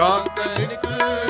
ਡਾਕ ਨਿਕਟ